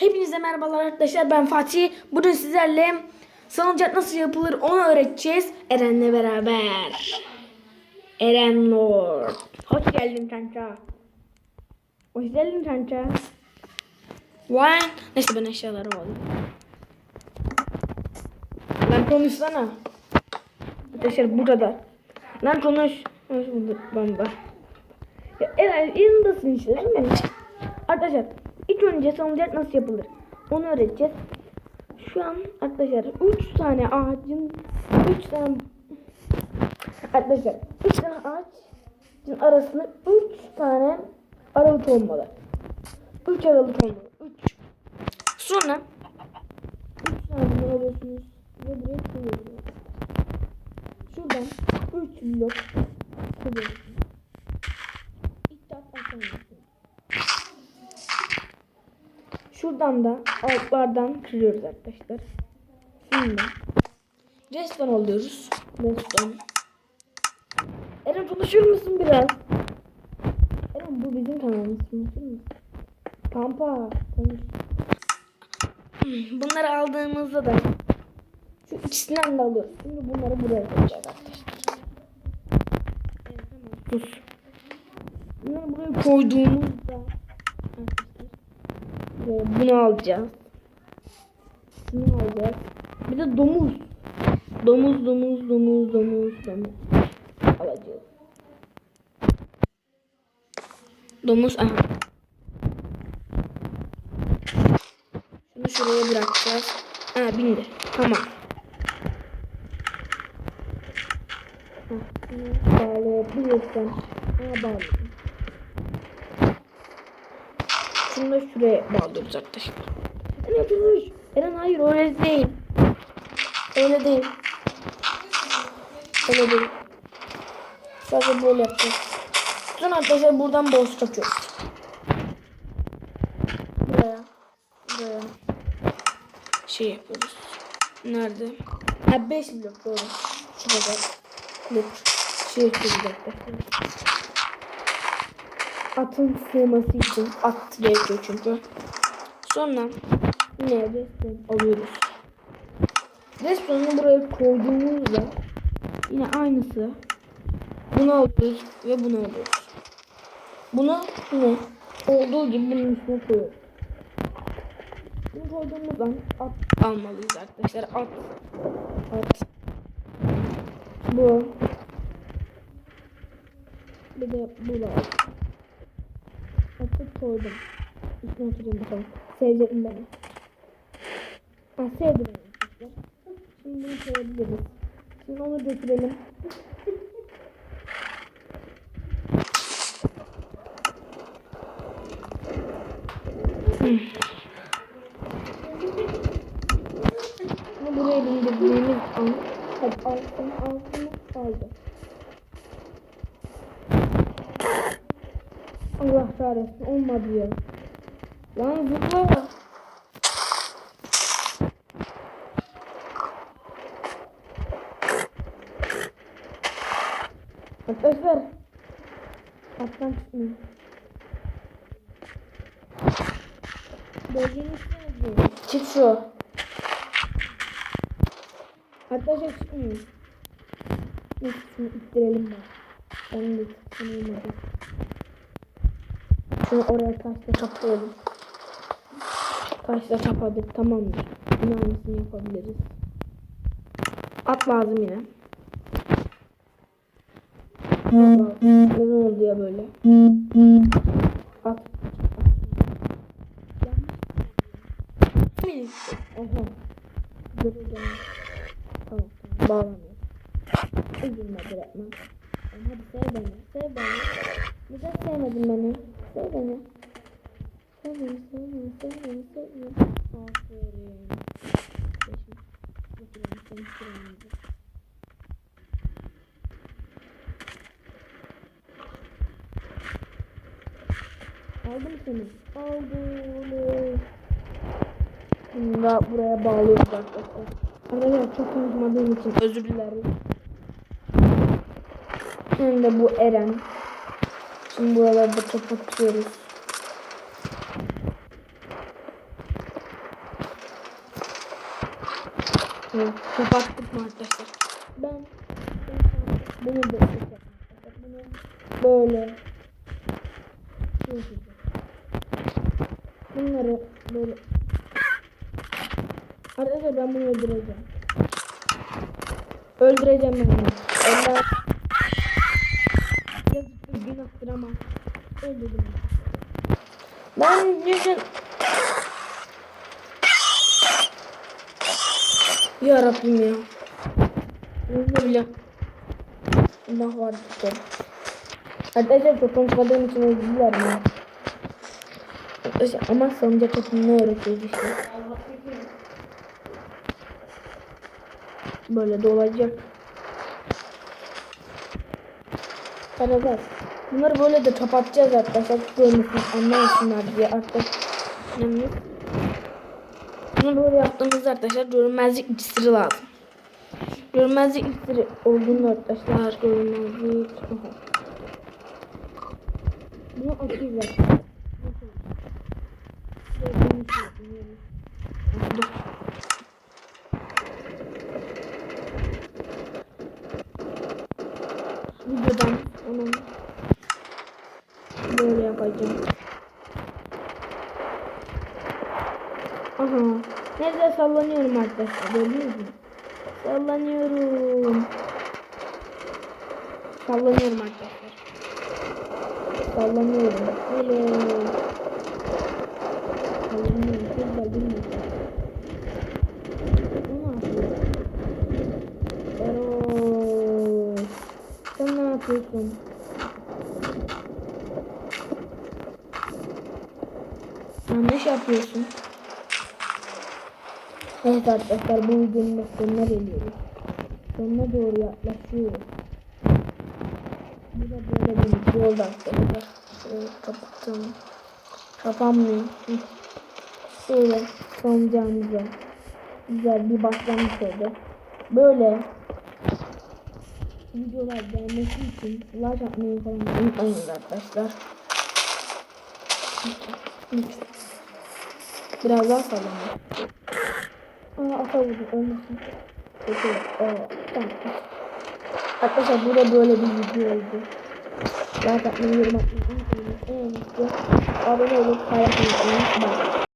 Hepinize merhabalar arkadaşlar ben Fatih. Bugün sizlerle salıncak nasıl yapılır onu öğreteceğiz Eren'le beraber. Eren Lord. Hoş geldin kanka. Hoş geldin kanka. Vay. Neyse ben eşyalarımı alayım. Lan konuşsana. Arkadaşlar burada. Lan konuş. Burada. Bamba. Ya Eren yanındasın işte değil mi? Arkadaşlar önce salıncak nasıl yapılır onu öğreteceğiz. Şu an arkadaşlar 3 tane ağacın 3 tane arkadaşlar 3 tane ağacın arasında 3 tane aralık olmalı. 3 aralık olmalı. 3. Sonra 3 tane alıyorsunuz ve buraya koyuyorsunuz. Şuradan 3 blok koyuyorsunuz. Şuradan da altlardan kırıyoruz arkadaşlar. Şimdi reston alıyoruz. Reston. Eren konuşur musun biraz? Eren bu bizim kanalımız. Konuşur musun? Pampa konuş. Bunları aldığımızda da şu ikisinden de alıyoruz. Şimdi bunları buraya koyacağız arkadaşlar. Evet, tamam. Dur. Bunları buraya koyduğumuzda bunu alacağız. Bunu alacağız. Bir de domuz. Domuz, domuz, domuz, domuz, domuz. Alacağız. Domuz, aha. Şunu şuraya bırakacağız. Ha bindi. Tamam. Bağlayabilirsem. Ha bağladım. Şunu da şuraya bağlıyoruz arkadaşlar. Eren konuş. Eren hayır öyle değil. Öyle değil. Öyle değil. Sadece böyle yapacağız. Sonra arkadaşlar buradan boss takıyoruz. Buraya. Buraya. Şey yapıyoruz. Nerede? Ha 5 blok doğru. Şurada. Blok. Şey yapıyoruz arkadaşlar atın sığması için at gerekiyor çünkü. Sonra yine resmen alıyoruz. Resmeni buraya koyduğumuzda yine aynısı. Bunu alıyoruz ve bunu alıyoruz. Bunu yine olduğu gibi bunun üstüne koyuyoruz. Bunu koyduğumuzdan at almalıyız arkadaşlar. At. At. Bu. Bir de bu lazım atıp koydum. Üstüne oturayım bakalım. Sevecek beni? Ha sevdi beni. Şimdi bunu koyabiliriz. Şimdi onu götürelim. Bunu buraya bindirdiğimiz an hadi altın altını aldı. Allah kahretsin olmadı ya. Lan zıpla. Arkadaşlar. Attan çıkmıyor. Bölgenin üstüne Çık şu. Arkadaşlar çıkmıyor. Neyse şunu ittirelim ben. Ben de çıkmıyor. Şunu oraya taşla kapayalım. Taşla kapadık tamamdır. Yine aynısını yapabiliriz. At lazım yine. Ne oldu ya böyle? At. Oha. Dur dur. Tamam. Bağlamıyor. Üzülme bırakma. Hadi sev beni. Sev beni. Neden sevmedin beni? Sev beni. Sev beni, sev beni, sev beni, sev beni. Aferin. Beşim. Götürelim seni. Aldım seni. Aldım. Şimdi buraya bağlıyoruz arkadaşlar. Arkadaşlar çok konuşmadığım için özür dilerim. De bu Eren. Şimdi buraları da kapatıyoruz. Evet, kapattık mı arkadaşlar? Ben bunu da böyle bunları böyle arkadaşlar ben bunu öldüreceğim öldüreceğim ben bunu. Onlar ama öldürdüm. Ben düşün Ya Rabbim ya. Ne bile. Allah var tutar. Arkadaşlar çok konuşmadığım için özür ya. Ama salıncak atımını öğretiyoruz işte. Böyle dolacak. Arkadaşlar bunları böyle de kapatacağız arkadaşlar. Görmüşsünüz anlamasınlar diye arkadaşlar. Bunu böyle yaptığımızda arkadaşlar görünmezlik iksiri lazım. Görünmezlik iksiri olduğunda arkadaşlar görünmezlik. Aha. Bunu atıyoruz arkadaşlar. Dur. Videodan onu böyle yapacağım. Aha. Nerede sallanıyorum arkadaşlar gördünüz mü? Sallanıyorum. Sallanıyorum arkadaşlar. Sallanıyorum. Böyle. Sallanıyorum. Da bilmiyorum. Ne yapıyor? Erol. Sen ne yapıyorsun? Yapıyorsun. Evet arkadaşlar bu videonun sonuna geliyoruz. Sonuna doğru yaklaşıyoruz. Bu da böyle bir video oldu arkadaşlar. Şöyle kapattım. Kapanmıyor. Şöyle sonucumuza güzel bir başlangıç oldu. Böyle videolar gelmesi için like atmayı falan unutmayın arkadaşlar. Lütfen. Biraz daha sallanıyor. Aa ata vurdum ölmesin. Peki. Aa, tamam. Arkadaşlar burada böyle bir video oldu. Like atmayı, yorum atmayı unutmayın. En iyisi abone olup paylaşmayı unutmayın.